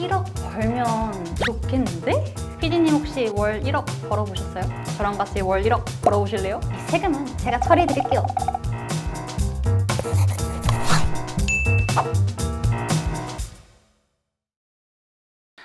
1억 벌면 좋겠는데? 피디님 혹시 월 1억 벌어보셨어요? 저랑 같이 월 1억 벌어보실래요? 이 세금은 제가 처리해드릴게요.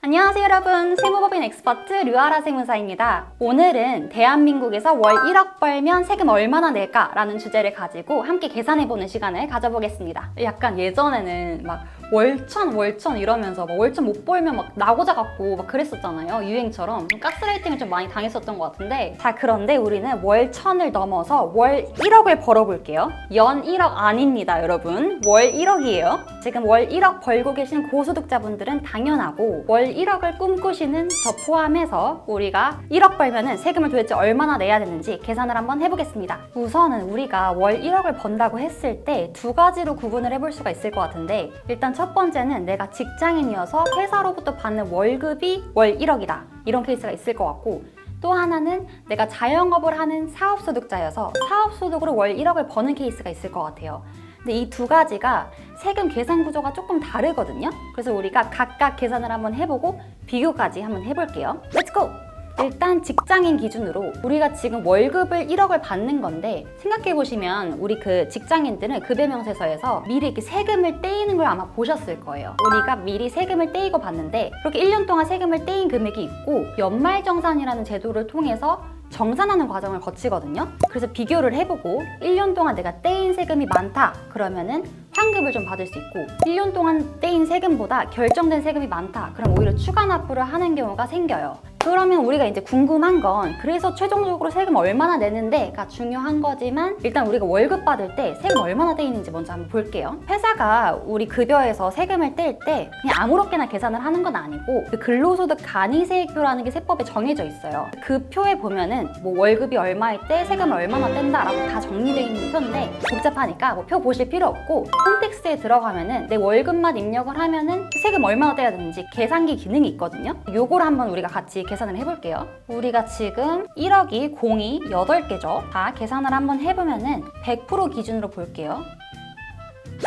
안녕하세요 여러분 세무법인 엑스퍼트 류아라 세무사입니다 오늘은 대한민국에서 월 1억 벌면 세금 얼마나 낼까 라는 주제를 가지고 함께 계산해보는 시간을 가져보겠습니다 약간 예전에는 막 월천 월천 이러면서 막 월천 못 벌면 막 나고자 같고 막 그랬었잖아요 유행처럼. 좀 가스라이팅을 좀 많이 당했었던 것 같은데. 자 그런데 우리는 월천을 넘어서 월 1억을 벌어볼게요. 연 1억 아닙니다 여러분. 월 1억이에요. 지금 월 1억 벌고 계신 고소득자분들은 당연하고 월 1억을 꿈꾸시는 저 포함해서 우리가 1억 벌면은 세금을 도대체 얼마나 내야 되는지 계산을 한번 해보겠습니다. 우선은 우리가 월 1억을 번다고 했을 때 두 가지로 구분을 해볼 수가 있을 것 같은데 일단 첫 번째는 내가 직장인이어서 회사로부터 받는 월급이 월 1억이다. 이런 케이스가 있을 것 같고 또 하나는 내가 자영업을 하는 사업소득자여서 사업소득으로 월 1억을 버는 케이스가 있을 것 같아요. 근데 이 두 가지가 세금 계산 구조가 조금 다르거든요. 그래서 우리가 각각 계산을 한번 해보고 비교까지 한번 해볼게요. Let's go! 일단 직장인 기준으로 우리가 지금 월급을 1억을 받는 건데 생각해 보시면 우리 그 직장인들은 급여명세서에서 미리 이렇게 세금을 떼이는 걸 아마 보셨을 거예요. 우리가 미리 세금을 떼이고 받는데 그렇게 1년 동안 세금을 떼인 금액이 있고 연말정산이라는 제도를 통해서 정산하는 과정을 거치거든요. 그래서 비교를 해보고 1년 동안 내가 떼인 세금이 많다 그러면은 환급을 좀 받을 수 있고 1년 동안 떼인 세금보다 결정된 세금이 많다 그럼 오히려 추가 납부를 하는 경우가 생겨요. 그러면 우리가 이제 궁금한 건 그래서 최종적으로 세금 얼마나 내는데가 중요한 거지만 일단 우리가 월급 받을 때 세금 얼마나 떼이는지 먼저 한번 볼게요. 회사가 우리 급여에서 세금을 뗄 때 그냥 아무렇게나 계산을 하는 건 아니고 그 근로소득 간이세액표라는 게 세법에 정해져 있어요. 그 표에 보면은 뭐 월급이 얼마일 때 세금을 얼마나 뗀다라고 다 정리되어 있는 표인데 복잡하니까 뭐 표 보실 필요 없고 홈택스에 들어가면은 내 월급만 입력을 하면은 세금 얼마나 떼야 되는지 계산기 기능이 있거든요. 요걸 한번 우리가 같이 계산 을 해볼게요. 우리가 지금 1억이 공이 8개죠. 자, 계산을 한번 해보면은 100% 기준으로 볼게요.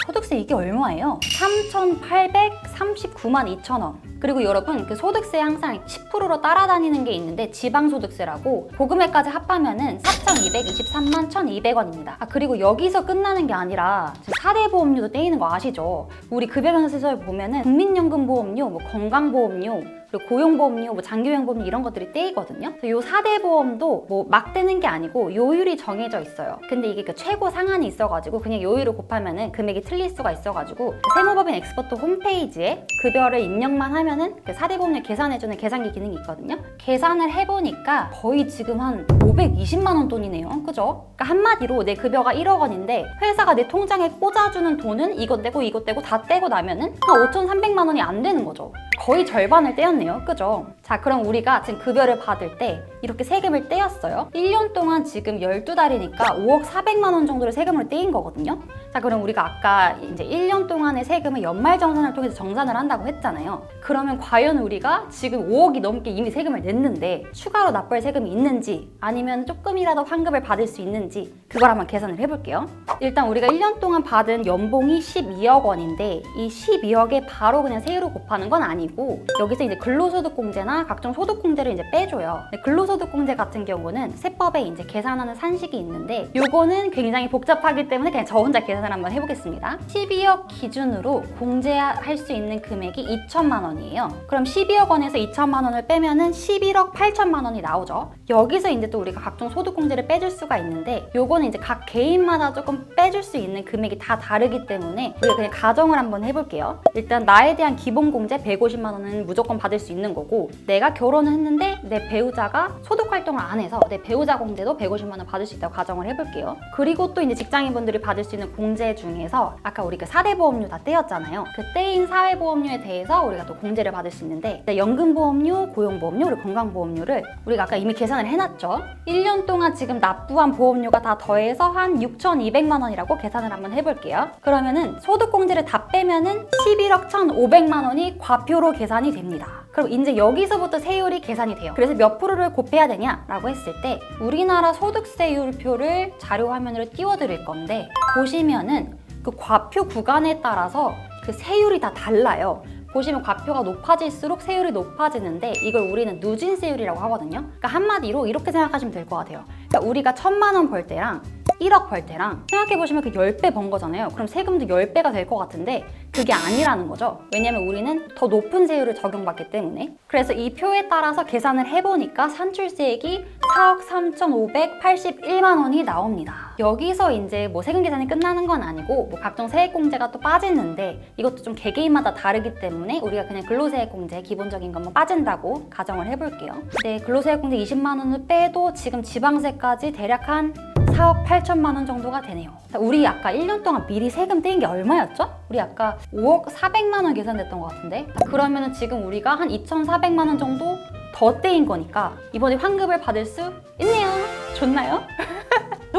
소득세 이게 얼마예요? 3,839만 2천 원. 그리고 여러분 그 소득세 항상 10%로 따라다니는 게 있는데 지방소득세라고 고금액까지 합하면은 4,223만 1,200원입니다. 아 그리고 여기서 끝나는 게 아니라 지금 4대 보험료도 떼이는 거 아시죠? 우리 급여변세서에 보면은 국민연금 보험료, 뭐 건강보험료 그리고 고용보험료, 뭐 장기요양보험료 이런 것들이 떼이거든요. 요 4대 보험도 뭐 막 떼는 게 아니고 요율이 정해져 있어요. 근데 이게 그 최고 상한이 있어가지고 그냥 요율을 곱하면은 금액이 틀릴 수가 있어가지고 세무법인 엑스퍼트 홈페이지에 급여를 입력만 하면 은그 4대 보험료 계산해주는 계산기 기능이 있거든요. 계산을 해보니까 거의 지금 한 520만 원 돈이네요. 그죠? 그러니까 한마디로 내 급여가 1억 원인데 회사가 내 통장에 꽂아주는 돈은 이것 떼고 이것 떼고 다 떼고 나면은 한 5,300만 원이 안 되는 거죠. 거의 절반을 떼었네요. 그죠? 자, 그럼 우리가 지금 급여를 받을 때 이렇게 세금을 떼었어요. 1년 동안 지금 12달이니까 5억 400만 원 정도를 세금을 떼인 거거든요. 자, 그럼 우리가 아까 이제 1년 동안의 세금을 연말 정산을 통해서 정산을 한다고 했잖아요. 그러면 과연 우리가 지금 5억이 넘게 이미 세금을 냈는데 추가로 납부할 세금이 있는지 아니면 조금이라도 환급을 받을 수 있는지 그걸 한번 계산을 해볼게요. 일단 우리가 1년 동안 받은 연봉이 12억 원인데 이 12억에 바로 그냥 세율을 곱하는 건 아니고 여기서 이제 근로소득공제나 각종 소득공제를 이제 빼줘요. 근로소득공제 같은 경우는 세법에 이제 계산하는 산식이 있는데 요거는 굉장히 복잡하기 때문에 그냥 저 혼자 계산을 한번 해보겠습니다. 12억 기준으로 공제할 수 있는 금액이 2천만 원이에요. 그럼 12억 원에서 2천만 원을 빼면은 11억 8천만 원이 나오죠. 여기서 이제 또 우리가 각종 소득공제를 빼줄 수가 있는데 요거는 이제 각 개인마다 조금 빼줄 수 있는 금액이 다 다르기 때문에 우리가 그냥 가정을 한번 해볼게요. 일단 나에 대한 기본공제 150만 원은 무조건 받을 수 있는 거고 내가 결혼을 했는데 내 배우자가 소득 활동을 안 해서 내 배우자 공제도 150만 원 받을 수 있다고 가정을 해볼게요. 그리고 또 이제 직장인분들이 받을 수 있는 공제 중에서 아까 우리 그 4대 보험료 다 떼었잖아요. 그 떼인 사회보험료에 대해서 우리가 또 공제를 받을 수 있는데 연금보험료, 고용보험료, 그리고 건강보험료를 우리가 아까 이미 계산을 해놨죠. 1년 동안 지금 납부한 보험료가 다 더해서 한 6,200만 원이라고 계산을 한번 해볼게요. 그러면은 소득공제를 다 빼면은 11억 1,500만 원이 과표 로 계산이 됩니다. 그럼 이제 여기서부터 세율이 계산이 돼요. 그래서 몇 프로를 곱해야 되냐라고 했을 때 우리나라 소득세율표를 자료 화면으로 띄워드릴 건데 보시면은 그 과표 구간에 따라서 그 세율이 다 달라요. 보시면 과표가 높아질수록 세율이 높아지는데 이걸 우리는 누진세율이라고 하거든요. 그러니까 한마디로 이렇게 생각하시면 될 것 같아요. 그러니까 우리가 천만 원 벌 때랑 1억 벌 때랑 생각해보시면 그 10배 번 거잖아요. 그럼 세금도 10배가 될 것 같은데 그게 아니라는 거죠. 왜냐면 우리는 더 높은 세율을 적용받기 때문에. 그래서 이 표에 따라서 계산을 해보니까 산출세액이 4억 3,581만 원이 나옵니다. 여기서 이제 뭐 세금 계산이 끝나는 건 아니고 뭐 각종 세액공제가 또 빠지는데 이것도 좀 개개인마다 다르기 때문에 우리가 그냥 근로세액공제 기본적인 것만 빠진다고 가정을 해볼게요. 네, 근로세액공제 20만 원을 빼도 지금 지방세 까지 대략 한 4억 8천만 원 정도가 되네요. 우리 아까 1년 동안 미리 세금 떼인 게 얼마였죠? 우리 아까 5억 400만 원 계산됐던 것 같은데 그러면은 지금 우리가 한 2,400만 원 정도 더 떼인 거니까 이번에 환급을 받을 수 있네요. 좋나요?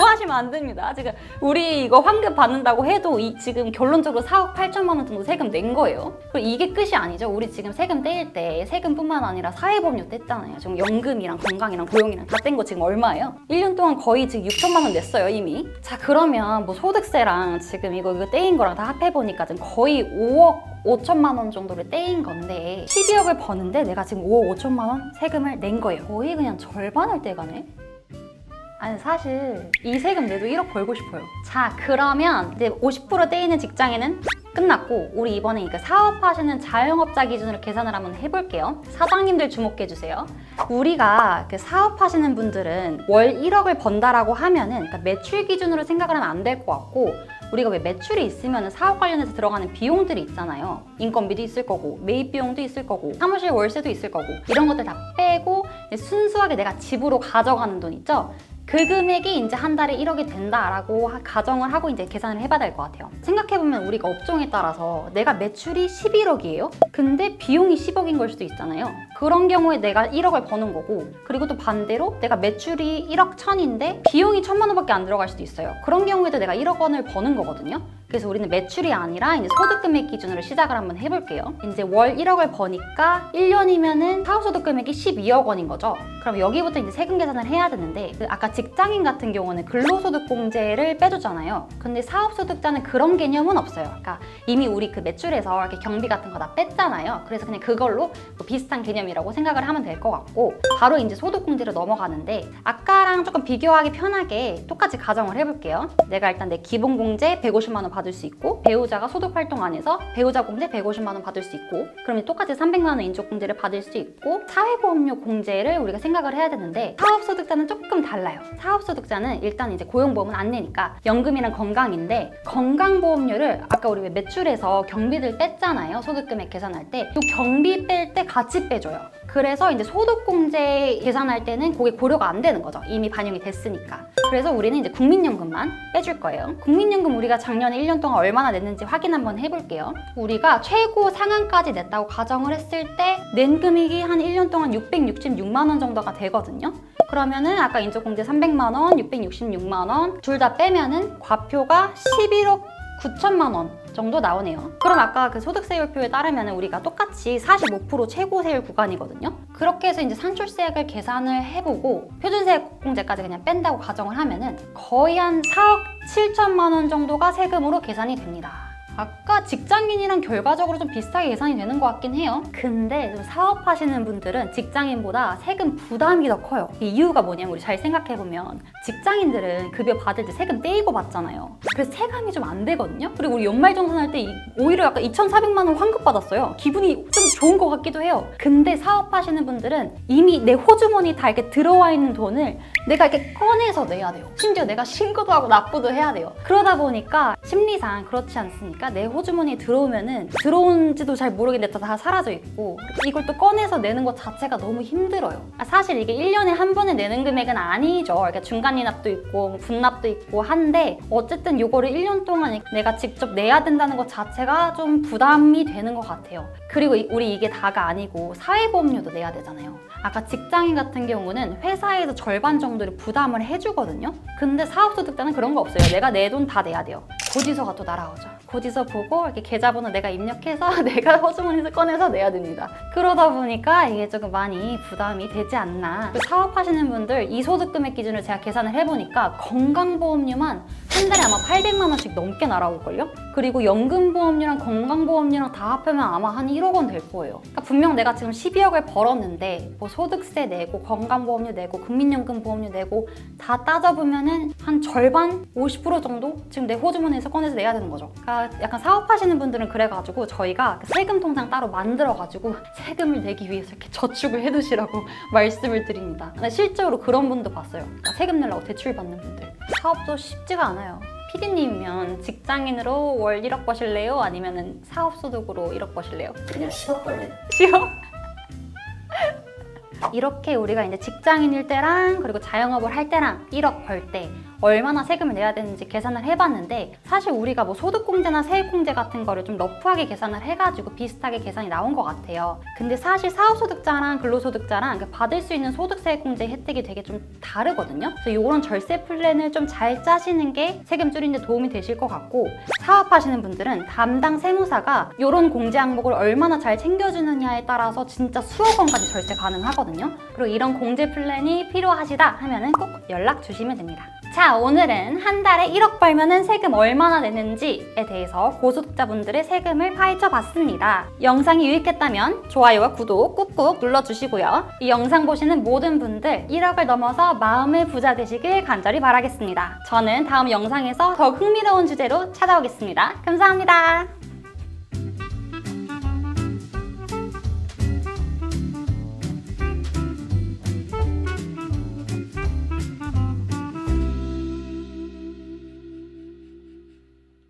좋아하시면 안 됩니다. 지금 우리 이거 환급 받는다고 해도 이 지금 결론적으로 4억 8천만 원 정도 세금 낸 거예요. 그리고 이게 끝이 아니죠. 우리 지금 세금 떼일 때 세금뿐만 아니라 사회보험료 뗐잖아요. 지금 연금이랑 건강이랑 고용이랑 다 뗀 거 지금 얼마예요? 1년 동안 거의 지금 6천만 원 냈어요 이미. 자 그러면 뭐 소득세랑 지금 이거 이거 떼인 거랑 다 합해 보니까 지금 거의 5억 5천만 원 정도를 떼인 건데 12억을 버는데 내가 지금 5억 5천만 원 세금을 낸 거예요. 거의 그냥 절반을 떼가네. 아니 사실 이 세금 내도 1억 벌고 싶어요. 자 그러면 이제 50% 떼이는 직장인은 끝났고 우리 이번에 이거 사업하시는 자영업자 기준으로 계산을 한번 해볼게요. 사장님들 주목해 주세요. 우리가 그 사업하시는 분들은 월 1억을 번다라고 하면은 그러니까 매출 기준으로 생각을 하면 안 될 것 같고 우리가 왜 매출이 있으면 사업 관련해서 들어가는 비용들이 있잖아요. 인건비도 있을 거고, 매입 비용도 있을 거고, 사무실 월세도 있을 거고, 이런 것들 다 빼고 순수하게 내가 집으로 가져가는 돈 있죠? 그 금액이 이제 한 달에 1억이 된다라고 하- 가정을 하고 이제 계산을 해봐야 될 것 같아요. 생각해보면 우리가 업종에 따라서 내가 매출이 11억이에요? 근데 비용이 10억인 걸 수도 있잖아요. 그런 경우에 내가 1억을 버는 거고, 그리고 또 반대로 내가 매출이 1억 천인데 비용이 천만 원밖에 안 들어갈 수도 있어요. 그런 경우에도 내가 1억 원을 버는 거거든요. 그래서 우리는 매출이 아니라 이제 소득 금액 기준으로 시작을 한번 해볼게요. 이제 월 1억을 버니까 1년이면은 사업소득 금액이 12억 원인 거죠. 그럼 여기부터 이제 세금 계산을 해야 되는데 그 아까 직장인 같은 경우는 근로소득 공제를 빼줬잖아요. 근데 사업소득자는 그런 개념은 없어요. 그러니까 이미 우리 그 매출에서 이렇게 경비 같은 거 다 뺐잖아요. 그래서 그냥 그걸로 뭐 비슷한 개념이 라고 생각을 하면 될 것 같고 바로 이제 소득 공제로 넘어가는데 아까랑 조금 비교하기 편하게 똑같이 가정을 해볼게요. 내가 일단 내 기본 공제 150만 원 받을 수 있고 배우자가 소득 활동 안에서 배우자 공제 150만 원 받을 수 있고 그러면 똑같이 300만 원 인적 공제를 받을 수 있고 사회보험료 공제를 우리가 생각을 해야 되는데 사업소득자는 조금 달라요. 사업소득자는 일단 이제 고용보험은 안 내니까 연금이랑 건강인데 건강보험료를 아까 우리 왜 매출에서 경비들 뺐잖아요. 소득금액 계산할 때 이 경비 뺄 때 같이 빼줘요. 그래서 이제 소득공제 계산할 때는 그게 고려가 안 되는 거죠. 이미 반영이 됐으니까. 그래서 우리는 이제 국민연금만 빼줄 거예요. 국민연금 우리가 작년에 1년 동안 얼마나 냈는지 확인 한번 해볼게요. 우리가 최고 상한까지 냈다고 가정을 했을 때 낸 금액이 한 1년 동안 666만 원 정도가 되거든요. 그러면은 아까 인적공제 300만 원, 666만 원 둘 다 빼면은 과표가 11억 9천만 원 정도 나오네요. 그럼 아까 그 소득세율표에 따르면 우리가 똑같이 45% 최고세율 구간이거든요. 그렇게 해서 이제 산출세액을 계산을 해보고 표준세액공제까지 그냥 뺀다고 가정을 하면은 거의 한 4억 7천만 원 정도가 세금으로 계산이 됩니다. 아까 직장인이랑 결과적으로 좀 비슷하게 계산이 되는 것 같긴 해요. 근데 좀 사업하시는 분들은 직장인보다 세금 부담이 더 커요. 이 이유가 뭐냐면 우리 잘 생각해보면 직장인들은 급여 받을 때 세금 떼이고 받잖아요. 그래서 체감이 좀 안 되거든요. 그리고 우리 연말정산할 때 이- 오히려 약간 2,400만 원 환급 받았어요. 기분이 좀 좋은 것 같기도 해요. 근데 사업하시는 분들은 이미 내 호주머니 다 이렇게 들어와 있는 돈을 내가 이렇게 꺼내서 내야 돼요. 심지어 내가 신고도 하고 납부도 해야 돼요. 그러다 보니까 심리상 그렇지 않습니까? 내 호주머니에 들어오면은 들어온지도 잘 모르겠는데 다 사라져 있고 이걸 또 꺼내서 내는 것 자체가 너무 힘들어요. 아, 사실 이게 1년에 한 번에 내는 금액은 아니죠. 그러니까 중간 이납도 있고 뭐 분납도 있고 한데 어쨌든 이거를 1년 동안 내가 직접 내야 된다는 것 자체가 좀 부담이 되는 것 같아요. 그리고 이- 우리 이게 다가 아니고 사회보험료도 내야 되잖아요. 아까 직장인 같은 경우는 회사에서 절반 정도를 부담을 해주거든요. 근데 사업소득자는 그런 거 없어요. 내가 내 돈 다 내야 돼요. 고지서가 또 날아오죠. 고지서 보고 이렇게 계좌번호 내가 입력해서 내가 호주머니에서 꺼내서 내야 됩니다. 그러다 보니까 이게 조금 많이 부담이 되지 않나. 또 사업하시는 분들 이 소득 금액 기준을 제가 계산을 해보니까 건강보험료만 한 달에 아마 800만 원씩 넘게 날아올걸요? 그리고 연금보험료랑 건강보험료랑 다 합하면 아마 한 1억 원 될 거예요. 그러니까 분명 내가 지금 12억을 벌었는데 뭐 소득세 내고 건강보험료 내고 국민연금보험료 내고 다 따져보면은 한 절반 50% 정도 지금 내 호주머니에서 꺼내서 내야 되는 거죠. 그러니까 약간 사업하시는 분들은 그래가지고 저희가 그 세금 통장 따로 만들어가지고 세금을 내기 위해서 이렇게 저축을 해두시라고 말씀을 드립니다. 실제로 그런 분도 봤어요. 그러니까 세금 내려고 대출 받는 분들. 사업도 쉽지가 않아요. PD님이면 직장인으로 월 1억 버실래요? 아니면 사업소득으로 1억 버실래요? 그냥 10억 벌래 쉬워? 이렇게 우리가 이제 직장인일 때랑 그리고 자영업을 할 때랑 1억 벌 때 얼마나 세금을 내야 되는지 계산을 해봤는데 사실 우리가 뭐 소득공제나 세액공제 같은 거를 좀 러프하게 계산을 해가지고 비슷하게 계산이 나온 것 같아요. 근데 사실 사업소득자랑 근로소득자랑 그 받을 수 있는 소득세액공제 혜택이 되게 좀 다르거든요. 그래서 이런 절세 플랜을 좀 잘 짜시는 게 세금 줄이는 데 도움이 되실 것 같고 사업하시는 분들은 담당 세무사가 이런 공제 항목을 얼마나 잘 챙겨주느냐에 따라서 진짜 수억 원까지 절세 가능하거든요. 그리고 이런 공제 플랜이 필요하시다 하면은 꼭 연락 주시면 됩니다. 자, 오늘은 한 달에 1억 벌면은 세금 얼마나 내는지에 대해서 고소득자분들의 세금을 파헤쳐 봤습니다. 영상이 유익했다면 좋아요와 구독 꾹꾹 눌러주시고요. 이 영상 보시는 모든 분들 1억을 넘어서 마음의 부자 되시길 간절히 바라겠습니다. 저는 다음 영상에서 더욱 흥미로운 주제로 찾아오겠습니다. 감사합니다.